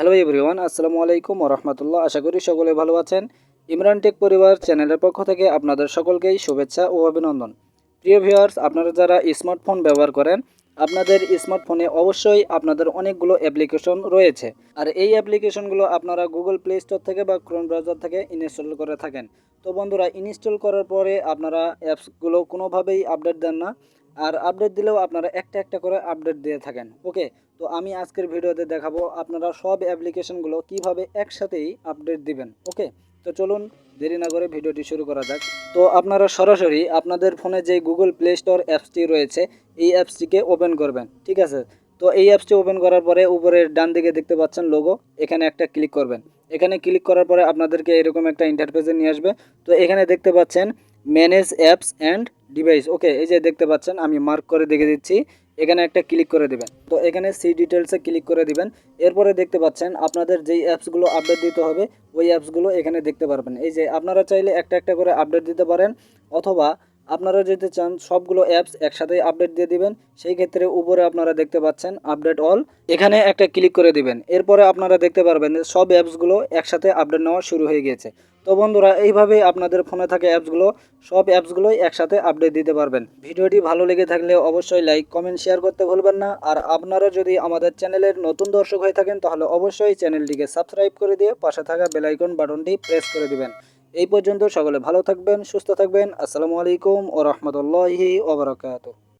Hello everyone আসসালামু আলাইকুম রহমতুল্লাহ। আশা করি সকলে ভালো আছেন। ইমরান টেক পরিবার চ্যানেলের পক্ষ থেকে আপনাদের সকলকেই শুভেচ্ছা ও অভিনন্দন। প্রিয় ভিউয়ার্স, আপনারা যারা স্মার্টফোন ব্যবহার করেন, আপনাদের স্মার্টফোনে অবশ্যই আপনাদের অনেকগুলো অ্যাপ্লিকেশন রয়েছে। আর এই অ্যাপ্লিকেশনগুলো আপনারা গুগল প্লে স্টোর থেকে বা ক্রোম ব্রাউজার থেকে ইনস্টল করে থাকেন। তো বন্ধুরা, ইনস্টল করার পরে আপনারা অ্যাপসগুলো কোনোভাবেই আপডেট দেন না। আর আপডেট দিলেও আপনারা একটা একটা করে আপডেট দিয়ে থাকেন ওকে তো আমি আজকের ভিডিওতে দেখাবো আপনারা সব অ্যাপ্লিকেশনগুলো কীভাবে একসাথেই আপডেট দিবেন ওকে তো চলুন দেরি না করে ভিডিওটি শুরু করা যাক। তো আপনারা সরাসরি আপনাদের ফোনে যে গুগল প্লে স্টোর অ্যাপসটি রয়েছে, এই অ্যাপসটিকে ওপেন করবেন, ঠিক আছে? তো এই অ্যাপসটি ওপেন করার পরে উপরের ডান দিকে দেখতে পাচ্ছেন লোগো এখানে একটা ক্লিক করবেন। এখানে ক্লিক করার পরে আপনাদেরকে এরকম একটা ইন্টারফেসে নিয়ে আসবে। তো এখানে দেখতে পাচ্ছেন manage apps and device okay এই যে দেখতে পাচ্ছেন, আমি মার্ক করে দেখে দিচ্ছি, এখানে একটা ক্লিক করে দেবেন। তো এখানে সি ডিটেলসে ক্লিক করে দিবেন, এরপরে দেখতে পাচ্ছেন, আপনাদের যেই অ্যাপসগুলো আপডেট দিতে হবে, ওই অ্যাপসগুলো এখানে দেখতে পারবেন। এই যে আপনারা চাইলে একটা একটা করে আপডেট দিতে পারেন, অথবা আপনারা যদি চান সবগুলো অ্যাপস একসাথে আপডেট দিয়ে দিবেন, সেই ক্ষেত্রে উপরে আপনারা দেখতে পাচ্ছেন আপডেট অল এখানে একটা ক্লিক করে দিবেন। এরপরে আপনারা দেখতে পারবেন সব অ্যাপসগুলো একসাথে আপডেট নেওয়া শুরু হয়ে গিয়েছে। তো বন্ধুরা, এইভাবে আপনাদের ফোনে থাকে অ্যাপসগুলো সব অ্যাপসগুলোই একসাথে আপডেট দিতে পারবেন। ভিডিওটি ভালো লেগে থাকলে অবশ্যই লাইক কমেন্ট শেয়ার করতে ভুলবেন না। আর আপনারা যদি আমাদের চ্যানেলের নতুন দর্শক হয়ে থাকেন, তাহলে অবশ্যই চ্যানেলটিকে সাবস্ক্রাইব করে দিয়ে পাশে থাকা বেলাইকন বাটনটি প্রেস করে দিবেন। এই পর্যন্ত সকলে ভালো থাকবেন সুস্থ থাকবেন। আসসালামু আলাইকুম ও রহমতুল্লাহি ওবরাকাতু